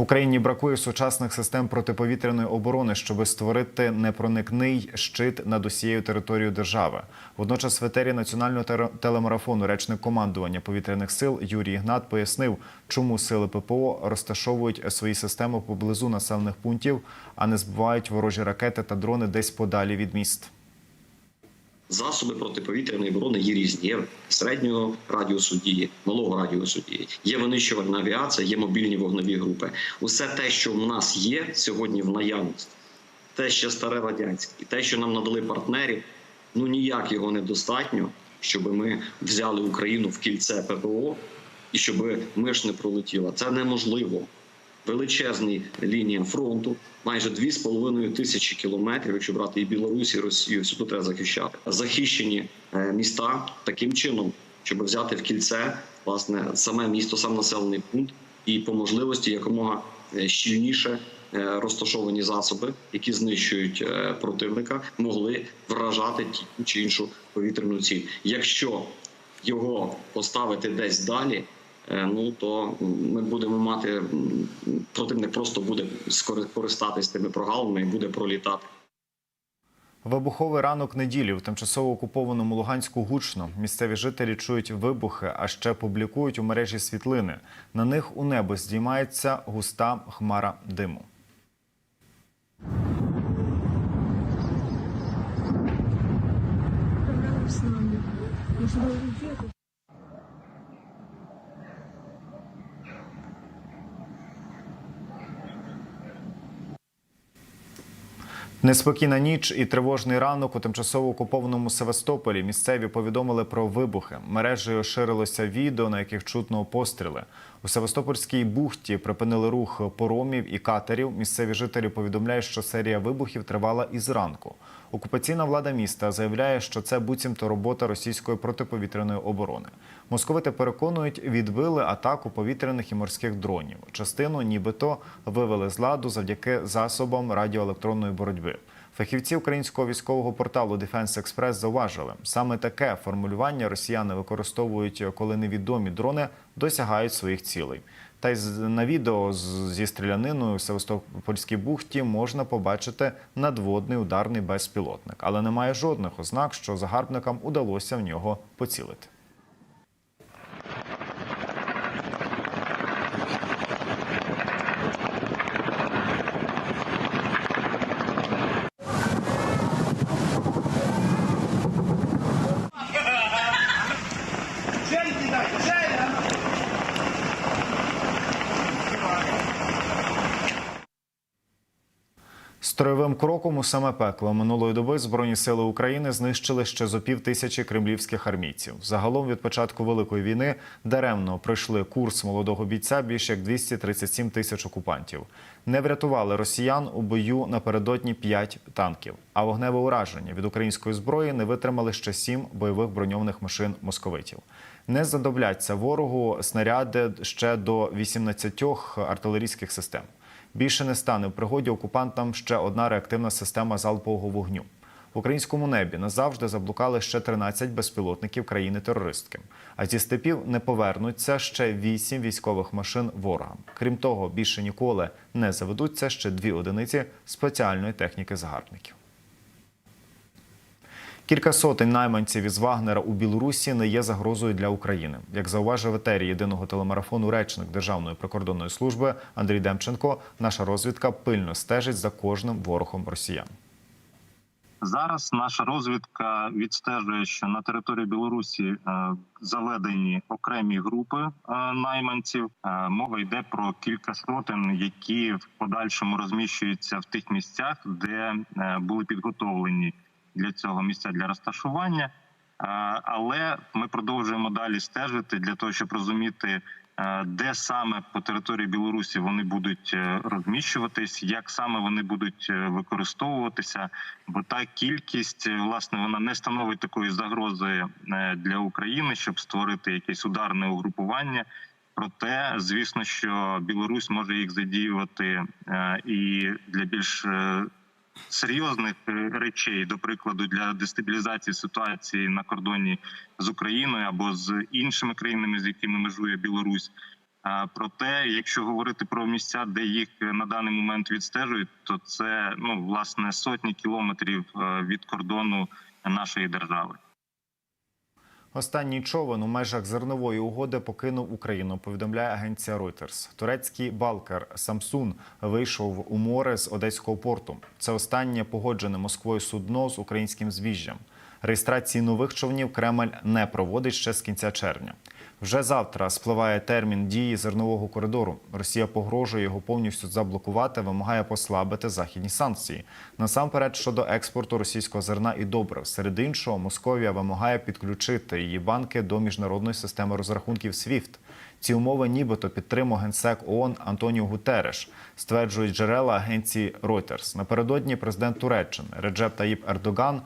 Україні бракує сучасних систем протиповітряної оборони, щоб створити непроникний щит над усією територією держави. Водночас в етері національного телемарафону речник командування повітряних сил Юрій Ігнат пояснив, чому сили ППО розташовують свої системи поблизу населених пунктів, а не збивають ворожі ракети та дрони десь подалі від міст. Засоби протиповітряної оборони є різні. Є середнього радіусу дії, малого радіусу дії. Є винищувальна авіація, є мобільні вогневі групи. Усе те, що в нас є сьогодні в наявності, те, що старе радянське, і те, що нам надали партнерів, ну ніяк його недостатньо, щоб ми взяли Україну в кільце ППО і щоб миш не пролетіла. Це неможливо. Величезна лінія фронту, майже 2,5 тисячі кілометрів, якщо брати і Білорусь, і Росію, тут треба захищати. Захищені е, міста таким чином, щоб взяти в кільце власне саме місто, сам населений пункт, і по можливості якомога е, щільніше е, розташовані засоби, які знищують противника, могли вражати ту чи іншу повітряну ціль. Якщо його поставити десь далі, ну то ми будемо мати противник просто буде скори- користатись тими прогалинами і буде пролітати. Вибуховий ранок неділі в тимчасово окупованому Луганську гучно. Місцеві жителі чують вибухи, а ще публікують у мережі світлини. На них у небо здіймається густа хмара диму. Неспокійна ніч і тривожний ранок у тимчасово окупованому Севастополі. Місцеві повідомили про вибухи. Мережею ширилося відео, на яких чутно постріли. У Севастопольській бухті припинили рух поромів і катерів. Місцеві жителі повідомляють, що серія вибухів тривала із ранку. Окупаційна влада міста заявляє, що це буцімто робота російської протиповітряної оборони. Московити переконують, відбили атаку повітряних і морських дронів. Частину нібито вивели з ладу завдяки засобам радіоелектронної боротьби. Фахівці українського військового порталу Defense Express зауважили, саме таке формулювання росіяни використовують, коли невідомі дрони досягають своїх цілей. Та й на відео зі стріляниною в Севастопольській бухті можна побачити надводний ударний безпілотник, але немає жодних ознак, що загарбникам удалося в нього поцілити. Строєвим кроком у саме пекло минулої доби Збройні сили України знищили ще зо пів тисячі кремлівських армійців. Загалом від початку великої війни даремно пройшли курс молодого бійця більш як 237 тисяч окупантів. Не врятували росіян у бою напередодні 5 танків. А вогневе ураження від української зброї не витримали ще 7 бойових броньованих машин московитів. Не задобляться ворогу снаряди ще до 18 артилерійських систем. Більше не стане в пригоді окупантам ще одна реактивна система залпового вогню. В українському небі назавжди заблукали ще 13 безпілотників країни-терористки. А зі степів не повернуться ще 8 військових машин ворогам. Крім того, більше ніколи не заведуться ще дві одиниці спеціальної техніки загарбників. Кілька сотень найманців із Вагнера у Білорусі не є загрозою для України. Як зауважив етері єдиного телемарафону речник Державної прикордонної служби Андрій Демченко, наша розвідка пильно стежить за кожним ворогом росіян. Зараз наша розвідка відстежує, що на території Білорусі е, заведені окремі групи е, найманців. Е, Мова йде про кілька сотень, які в подальшому розміщуються в тих місцях, де були підготовлені для цього місця для розташування. Е, Але ми продовжуємо далі стежити для того, щоб розуміти, е, де саме по території Білорусі вони будуть е, розміщуватись, як саме вони будуть використовуватися. Бо та кількість власне вона не становить такої загрози для України, щоб створити якесь ударне угрупування. Проте, звісно, що Білорусь може їх задіювати і для більш серйозних е, речей, до прикладу, для дестабілізації ситуації на кордоні з Україною або з іншими країнами, з якими межує Білорусь. Проте, якщо говорити про місця, де їх е, на даний момент відстежують, то це ну власне сотні кілометрів е, від кордону нашої держави. Останній човен у межах зернової угоди покинув Україну. Повідомляє агенція Reuters. Турецький балкер Самсун вийшов у море з одеського порту. Це останнє погоджене Москвою судно з українським звіжжям. Реєстрації нових човнів Кремль не проводить ще з кінця червня. Вже завтра спливає термін дії зернового коридору. Росія погрожує його повністю заблокувати, вимагає послабити західні санкції. Насамперед щодо експорту російського зерна і добрив. Серед іншого, Московія вимагає підключити її банки до міжнародної системи розрахунків SWIFT. Ці умови нібито підтримав генсек ООН Антоніо Гутереш, стверджують джерела агенції Reuters. Напередодні президент Туреччини Реджеп Таїп Ердоган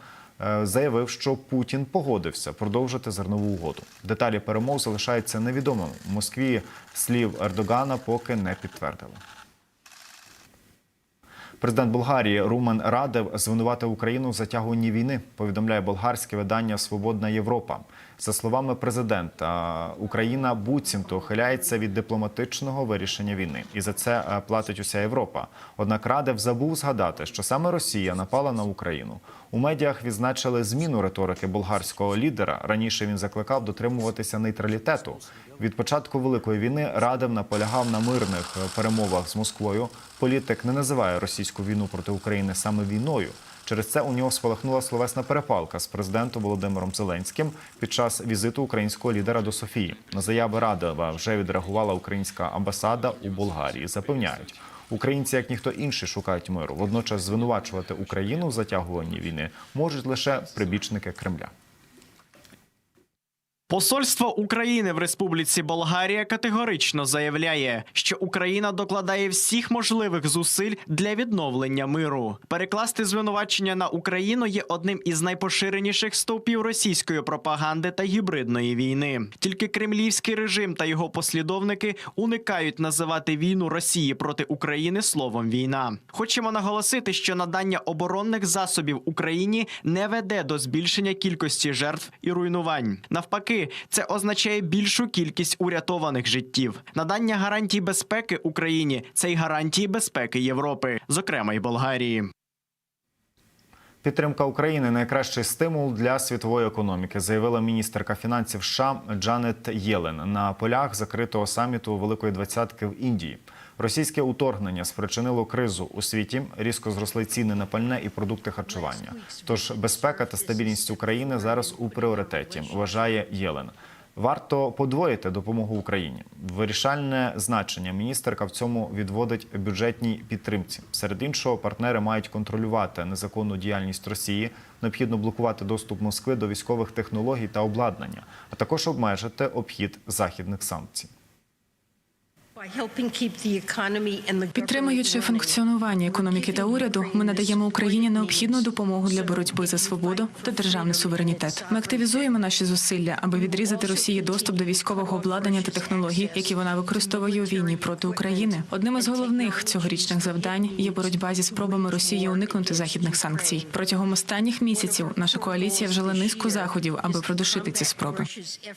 заявив, що Путін погодився продовжити зернову угоду. Деталі перемов залишаються невідомими. В Москві слів Ердогана поки не підтвердили. Президент Болгарії Румен Радев звинуватив Україну в затягуванні війни. Повідомляє болгарське видання Свободна Європа. За словами президента, Україна буцімто ухиляється від дипломатичного вирішення війни, і за це е, платить уся Європа. Однак Радев забув згадати, що саме Росія напала на Україну. У медіах відзначили зміну риторики болгарського лідера. Раніше він закликав дотримуватися нейтралітету. Від початку великої війни Радев наполягав на мирних е, перемовах з Москвою. Політик не називає російську війну проти України саме війною. Через це у нього спалахнула словесна перепалка з президентом Володимиром Зеленським під час візиту українського лідера до Софії. На заяви Радева вже відреагувала українська амбасада у Болгарії. Запевняють, українці, як ніхто інший, шукають миру. Водночас звинувачувати Україну в затягуванні війни можуть лише прибічники Кремля. Посольство України в Республіці Болгарія категорично заявляє, що Україна докладає всіх можливих зусиль для відновлення миру. Перекласти звинувачення на Україну є одним із найпоширеніших стовпів російської пропаганди та гібридної війни. Тільки кремлівський режим та його послідовники уникають називати війну Росії проти України словом війна. Хочемо наголосити, що надання оборонних засобів Україні не веде до збільшення кількості жертв і руйнувань. Навпаки, це означає більшу кількість урятованих життів. Надання гарантій безпеки Україні це й гарантії безпеки Європи, зокрема й Болгарії. Підтримка України найкращий стимул для світової економіки, заявила міністерка фінансів США Джанет Єлен на полях закритого саміту Великої двадцятки в Індії. Російське уторгнення спричинило кризу у світі. Різко зросли ціни на пальне і продукти харчування. Тож безпека та стабільність України зараз у пріоритеті, вважає Єлен. Варто подвоїти допомогу Україні. Вирішальне значення міністерка в цьому відводить бюджетній підтримці. Серед іншого, партнери мають контролювати незаконну діяльність Росії, необхідно блокувати доступ Москви до військових технологій та обладнання, а також обмежити обхід західних санкцій. Підтримуючи функціонування економіки та уряду, ми надаємо Україні необхідну допомогу для боротьби за свободу та державний суверенітет. Ми активізуємо наші зусилля, аби відрізати Росії доступ до військового обладнання та технологій, які вона використовує у війні проти України. Одним із головних цьогорічних завдань є боротьба зі спробами Росії уникнути західних санкцій. Протягом останніх місяців наша коаліція вжила низку заходів, аби придушити ці спроби.